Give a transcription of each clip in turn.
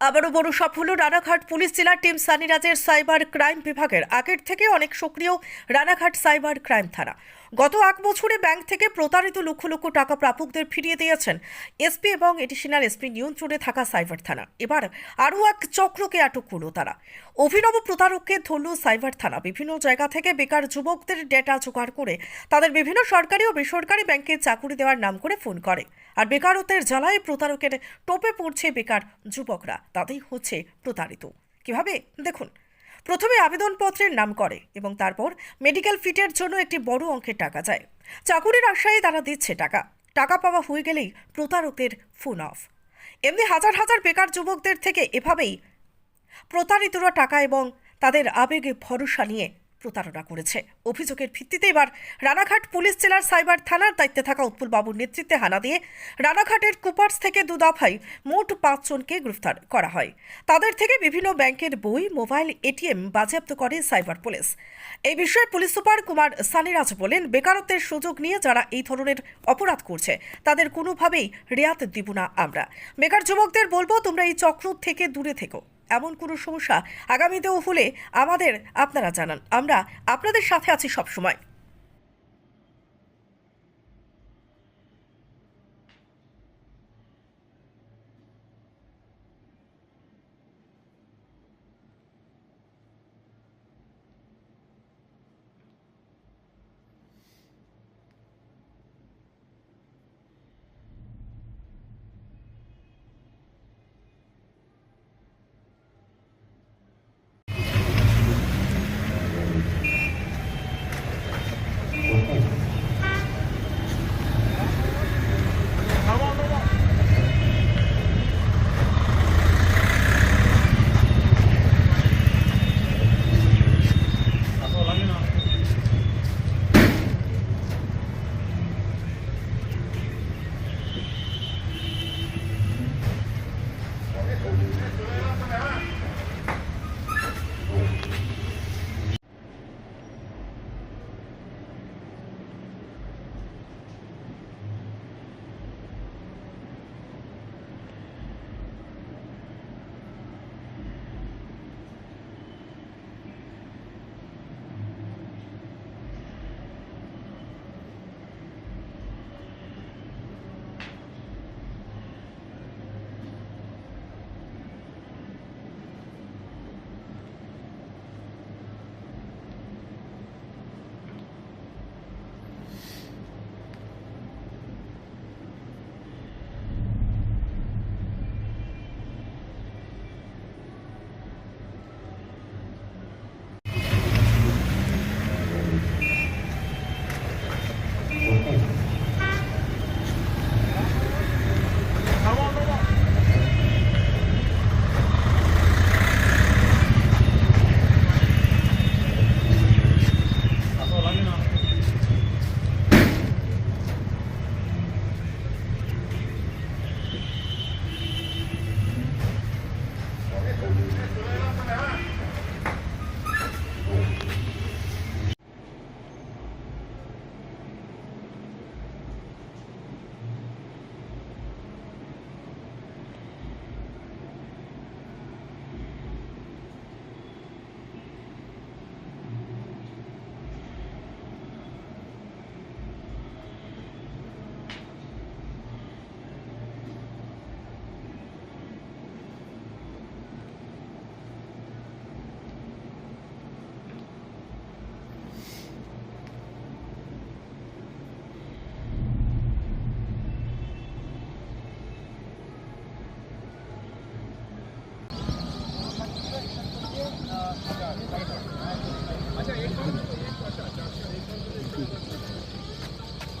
আবারও বড় সাফল্য রানাঘাট পুলিশ জেলার টিম সানিরাজের সাইবার ক্রাইম বিভাগের আগের থেকে অনেক সক্রিয় রানাঘাট সাইবার ক্রাইম থানা। গত এক বছরে ব্যাংক থেকে প্রতারিত লক্ষ লক্ষ টাকা প্রাপকদের ফিরিয়ে দিয়েছেন এসপি এবং এডিশনাল এসপি নিয়ন্ত্রণে থাকা সাইবার থানা। এবার আরও এক চক্রকে আটক করল তারা। অভিনব প্রতারককে ধরল সাইবার থানা। বিভিন্ন জায়গা থেকে বেকার যুবকদের ডেটা জোগাড় করে তাদের বিভিন্ন সরকারি ও বেসরকারি ব্যাংকে চাকুরি দেওয়ার নাম করে ফোন করে। আর বেকারত্বের জ্বালায় প্রতারকের টোপে পড়ছে বেকার যুবকরা। তাতেই হচ্ছে প্রতারিত। কীভাবে? দেখুন। আবেদনপত্রের নাম করে এবং তারপর মেডিকেল ফিটের জন্য একটি বড় অঙ্কের টাকা যায় চাকুরির আশায় তারা দিচ্ছে টাকা। টাকা পাওয়া হয়ে গেলেই প্রতারকদের ফোন অফ এমনি হাজার হাজার বেকার যুবকদের থেকে এভাবেই প্রতারিতরা টাকা এবং তাদের আবেগে ভরসা নিয়ে প্রতারণা করেছে। অভিযোগের ভিত্তিতে এবার রানাঘাট পুলিশ জেলার সাইবার থানার দায়িত্বে থাকা উৎপল বাবুর নেতৃত্বে হানা দিয়ে রানাঘাটের কুপার্স থেকে দু দফায় মোট পাঁচজনকে গ্রেফতার করা হয়। তাদের থেকে বিভিন্ন ব্যাংকের বই, মোবাইল, এটিএম বাজেয়াপ্ত করে সাইবার পুলিশ। এই বিষয়ে পুলিশ সুপার কুমার সানিরাজ বলেন, বেকারত্বের সুযোগ নিয়ে যারা এই ধরনের অপরাধ করছে, তাদের কোনোভাবেই রেয়াত দিব না আমরা। বেকার যুবকদের বলব, তোমরা এই চক্র থেকে দূরে থেকো। এমন কোনো সমস্যা? আগামীতেও হলে আমাদের আপনারা জানান। আমরা আপনাদের সাথে আছি সবসময়।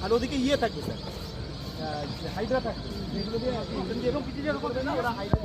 আর ওদিকে ইয়ে থাকবে স্যার। হাইড্রা থাকবে। যেগুলো দিয়ে এরকম কিছু ওরা হাইড্রা